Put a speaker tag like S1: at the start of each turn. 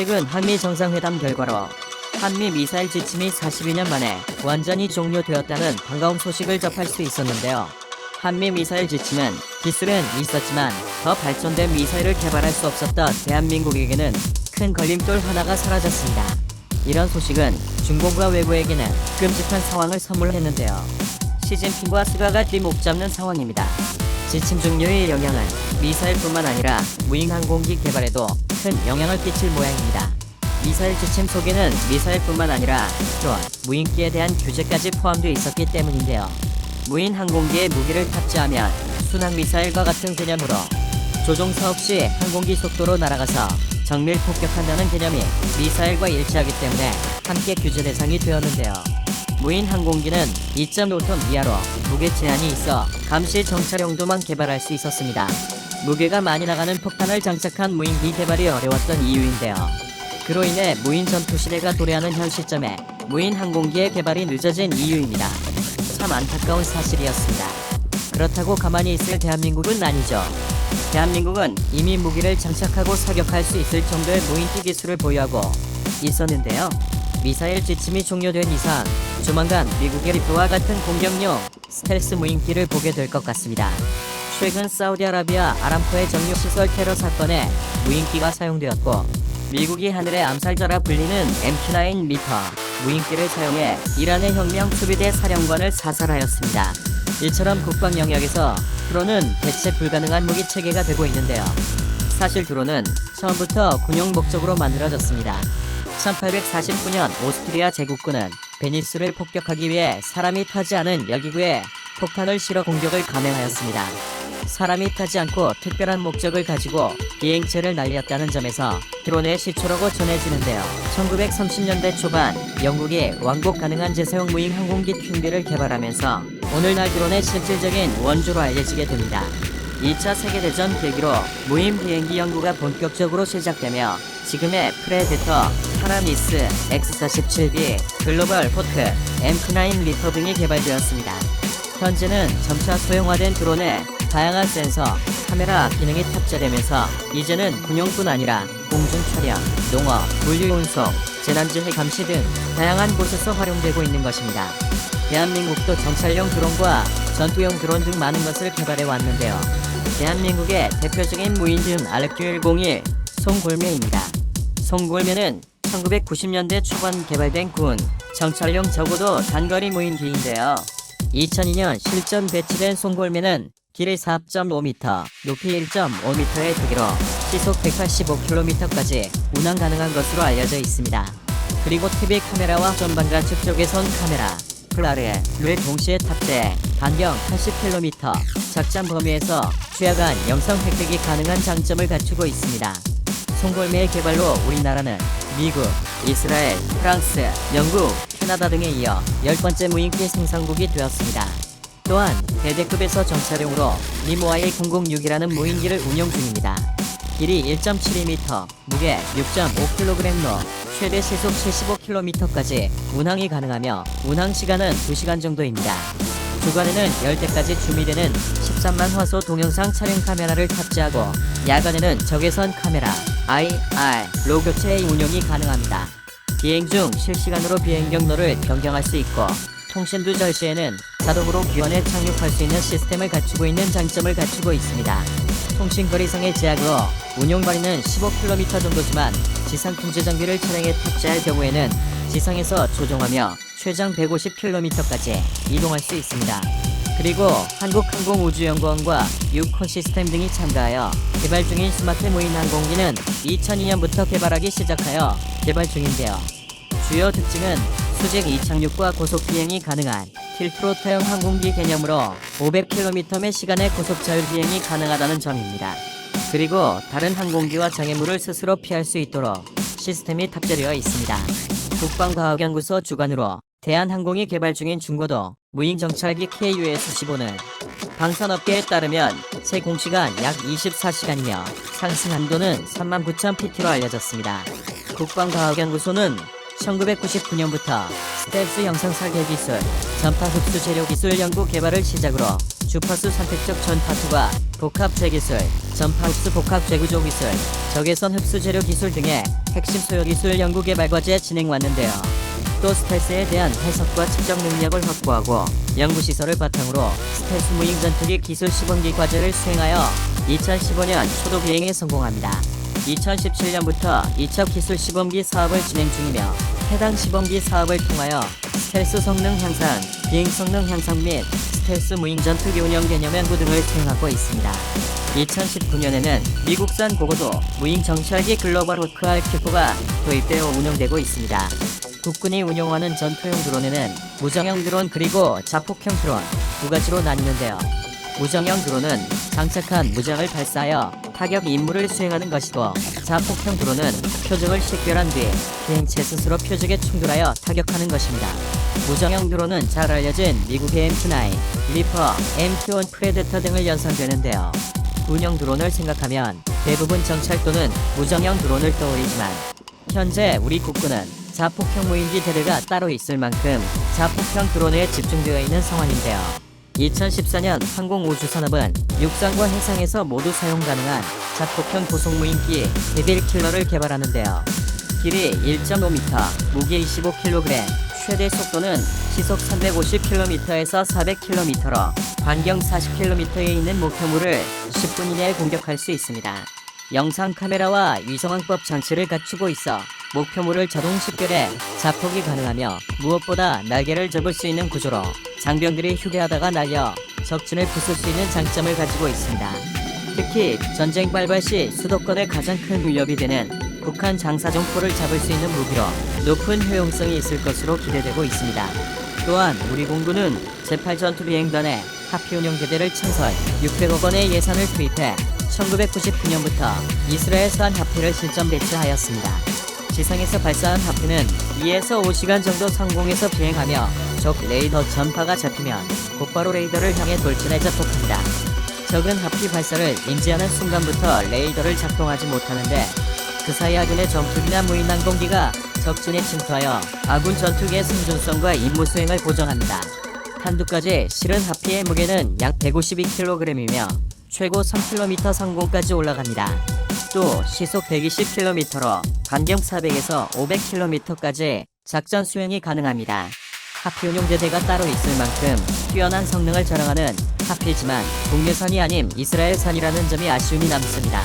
S1: 최근 한미 정상회담 결과로 한미 미사일 지침이 42년 만에 완전히 종료되었다는 반가운 소식을 접할 수 있었는데요. 한미 미사일 지침은 기술은 있었지만 더 발전된 미사일을 개발할 수 없었던 대한민국에게는 큰 걸림돌 하나가 사라졌습니다. 이런 소식은 중공과 외국에게는 끔찍한 상황을 선물했는데요. 시진핑과 스가가 뒷목 잡는 상황입니다. 지침 종료의 영향은 미사일뿐만 아니라 무인 항공기 개발에도 큰 영향을 끼칠 모양입니다. 미사일 지침 속에는 미사일뿐만 아니라 드론, 무인기에 대한 규제까지 포함되어 있었기 때문인데요. 무인 항공기에 무기를 탑재하면 순항 미사일과 같은 개념으로 조종사 없이 항공기 속도로 날아가서 정밀 폭격한다는 개념이 미사일과 일치하기 때문에 함께 규제 대상이 되었는데요. 무인 항공기는 2.5톤 이하로 무게 제한이 있어 감시 정찰용도만 개발할 수 있었습니다. 무게가 많이 나가는 폭탄을 장착한 무인기 개발이 어려웠던 이유인데요. 그로 인해 무인 전투 시대가 도래하는 현 시점에 무인 항공기의 개발이 늦어진 이유입니다. 참 안타까운 사실이었습니다. 그렇다고 가만히 있을 대한민국은 아니죠. 대한민국은 이미 무기를 장착하고 사격할 수 있을 정도의 무인기 기술을 보유하고 있었는데요. 미사일 지침이 종료된 이상 조만간 미국의 리프와 같은 공격용 스텔스 무인기를 보게 될 것 같습니다. 최근 사우디아라비아 아람코의 정유시설 테러 사건에 무인기가 사용되었고 미국이 하늘의 암살자라 불리는 MQ-9 리퍼 무인기를 사용해 이란의 혁명 수비대 사령관을 사살하였습니다. 이처럼 국방 영역에서 드론은 대체 불가능한 무기 체계가 되고 있는데요. 사실 드론은 처음부터 군용 목적으로 만들어졌습니다. 1849년 오스트리아 제국군은 베니스를 폭격하기 위해 사람이 타지 않은 열기구에 폭탄을 실어 공격을 감행하였습니다. 사람이 타지 않고 특별한 목적을 가지고 비행체를 날렸다는 점에서 드론의 시초라고 전해지는데요. 1930년대 초반 영국이 왕복 가능한 제사용 무인 항공기 튠비를 개발하면서 오늘날 드론의 실질적인 원조로 알려지게 됩니다. 2차 세계대전 계기로 무인 비행기 연구가 본격적으로 시작되며 지금의 프레데터, 파라미스, X-47B, 글로벌 호크, M9 리퍼 등이 개발되었습니다. 현재는 점차 소형화된 드론에 다양한 센서, 카메라 기능이 탑재되면서 이제는 군용뿐 아니라 공중 촬영, 농업, 물류 운송, 재난지해 감시 등 다양한 곳에서 활용되고 있는 것입니다. 대한민국도 정찰용 드론과 전투용 드론 등 많은 것을 개발해 왔는데요. 대한민국의 대표적인 무인등 RQ101 송골매입니다. 송골매는 1990년대 초반 개발된 군 정찰용 적어도 단거리 무인기인데요. 2002년 실전 배치된 송골매는 길이 4.5m, 높이 1.5m의 크기로 시속 185km까지 운항 가능한 것으로 알려져 있습니다. 그리고 TV 카메라와 전방과 측쪽에선 카메라, 플라르를 동시에 탑재, 반경 80km, 작전 범위에서 취약한 영상 획득이 가능한 장점을 갖추고 있습니다. 송골매의 개발로 우리나라는 미국, 이스라엘, 프랑스, 영국, 캐나다 등에 이어 열 번째 무인기 생산국이 되었습니다. 또한 대대급에서 정찰용으로 리모아일 006이라는 무인기를 운용 중입니다. 길이 1.72m, 무게 6.5kg로 최대 시속 75km까지 운항이 가능하며 운항 시간은 2시간 정도입니다. 주간에는 10대까지 주미되는 13만 화소 동영상 촬영 카메라를 탑재하고 야간에는 적외선 카메라, IR, 로 교체의 운용이 가능합니다. 비행 중 실시간으로 비행 경로를 변경할 수 있고 통신도 절시에는 자동으로 기원에 착륙할 수 있는 시스템을 갖추고 있는 장점을 갖추고 있습니다. 통신거리상의 제약으로 운용 거리는 15km 정도지만 지상 통제 장비를 차량에 탑재할 경우에는 지상에서 조종하며 최장 150km까지 이동할 수 있습니다. 그리고 한국항공우주연구원과 유콘 시스템 등이 참가하여 개발 중인 스마트 무인 항공기는 2002년부터 개발하기 시작하여 개발 중인데요. 주요 특징은 수직 이착륙과 고속 비행이 가능한 틸트로터형 항공기 개념으로 500km 시간의 고속 자율 비행이 가능하다는 점입니다. 그리고 다른 항공기와 장애물을 스스로 피할 수 있도록 시스템이 탑재되어 있습니다. 국방과학연구소 주관으로 대한항공이 개발 중인 중고도 무인 정찰기 KUS-15는 방산업계에 따르면 새 공시간 약 24시간이며 상승 한도는 39,000pt로 알려졌습니다. 국방과학연구소는 1999년부터 스텔스 영상 설계 기술, 전파 흡수 재료 기술 연구 개발을 시작으로 주파수 선택적 전파투과 복합 재 기술, 전파 흡수 복합 재 구조 기술, 적외선 흡수 재료 기술 등의 핵심 소요 기술 연구 개발 과제 진행 왔는데요. 또 스텔스에 대한 해석과 측정 능력을 확보하고 연구 시설을 바탕으로 스텔스 무인 전투기 기술 시범기 과제를 수행하여 2015년 초도 비행에 성공합니다. 2017년부터 2차 기술 시범기 사업을 진행 중이며 해당 시범기 사업을 통하여 스텔스 성능 향상, 비행 성능 향상 및 스텔스 무인 전투기 운영 개념 연구 등을 수행하고 있습니다. 2019년에는 미국산 고고도 무인 정찰기 글로벌 호크 RQ4가 도입되어 운영되고 있습니다. 국군이 운용하는 전투용 드론에는 무정형 드론 그리고 자폭형 드론 두 가지로 나뉘는데요. 무정형 드론은 장착한 무장을 발사하여 타격 임무를 수행하는 것이고 자폭형 드론은 표적을 식별한 뒤 비행체 스스로 표적에 충돌하여 타격하는 것입니다. 무정형 드론은 잘 알려진 미국의 M29, 리퍼, MQ-1 프레데터 등을 연상되는데요. 운영 드론을 생각하면 대부분 정찰 또는 무정형 드론을 떠올리지만 현재 우리 국군은 자폭형 무인기 대대가 따로 있을 만큼 자폭형 드론에 집중되어 있는 상황인데요. 2014년 항공우주산업은 육상과 해상에서 모두 사용 가능한 자폭형 고속 무인기 데빌 킬러를 개발하는데요. 길이 1.5m, 무게 25kg, 최대 속도는 시속 350km에서 400km로 반경 40km에 있는 목표물을 10분 이내에 공격할 수 있습니다. 영상 카메라와 위성항법 장치를 갖추고 있어 목표물을 자동 식별해 자폭이 가능하며 무엇보다 날개를 접을 수 있는 구조로 장병들이 휴대하다가 날려 적진을 부술 수 있는 장점을 가지고 있습니다. 특히 전쟁 발발 시 수도권에 가장 큰 위협이 되는 북한 장사정포를 잡을 수 있는 무기로 높은 효용성이 있을 것으로 기대되고 있습니다. 또한 우리 공군은 제8전투 비행단에 하피 운영대대를 창설 600억 원의 예산을 투입해 1999년부터 이스라엘 산 하피를 실전 배치하였습니다. 지상에서 발사한 하피는 2에서 5시간 정도 상공에서 비행하며 적 레이더 전파가 잡히면 곧바로 레이더를 향해 돌진해 접촉합니다. 적은 하피 발사를 인지하는 순간부터 레이더를 작동하지 못하는데 그 사이 아군의 전투기나 무인 항공기가 적진에 침투하여 아군 전투기의 생존성과 임무 수행을 보정합니다. 탄두까지 실은 하피의 무게는 약 152kg이며 최고 3km 상공까지 올라갑니다. 또 시속 120km로 반경 400에서 500km까지 작전 수행이 가능합니다. 하피 운용대대가 따로 있을 만큼 뛰어난 성능을 자랑하는 하피지만 국내산이 아닌 이스라엘산이라는 점이 아쉬움이 남습니다.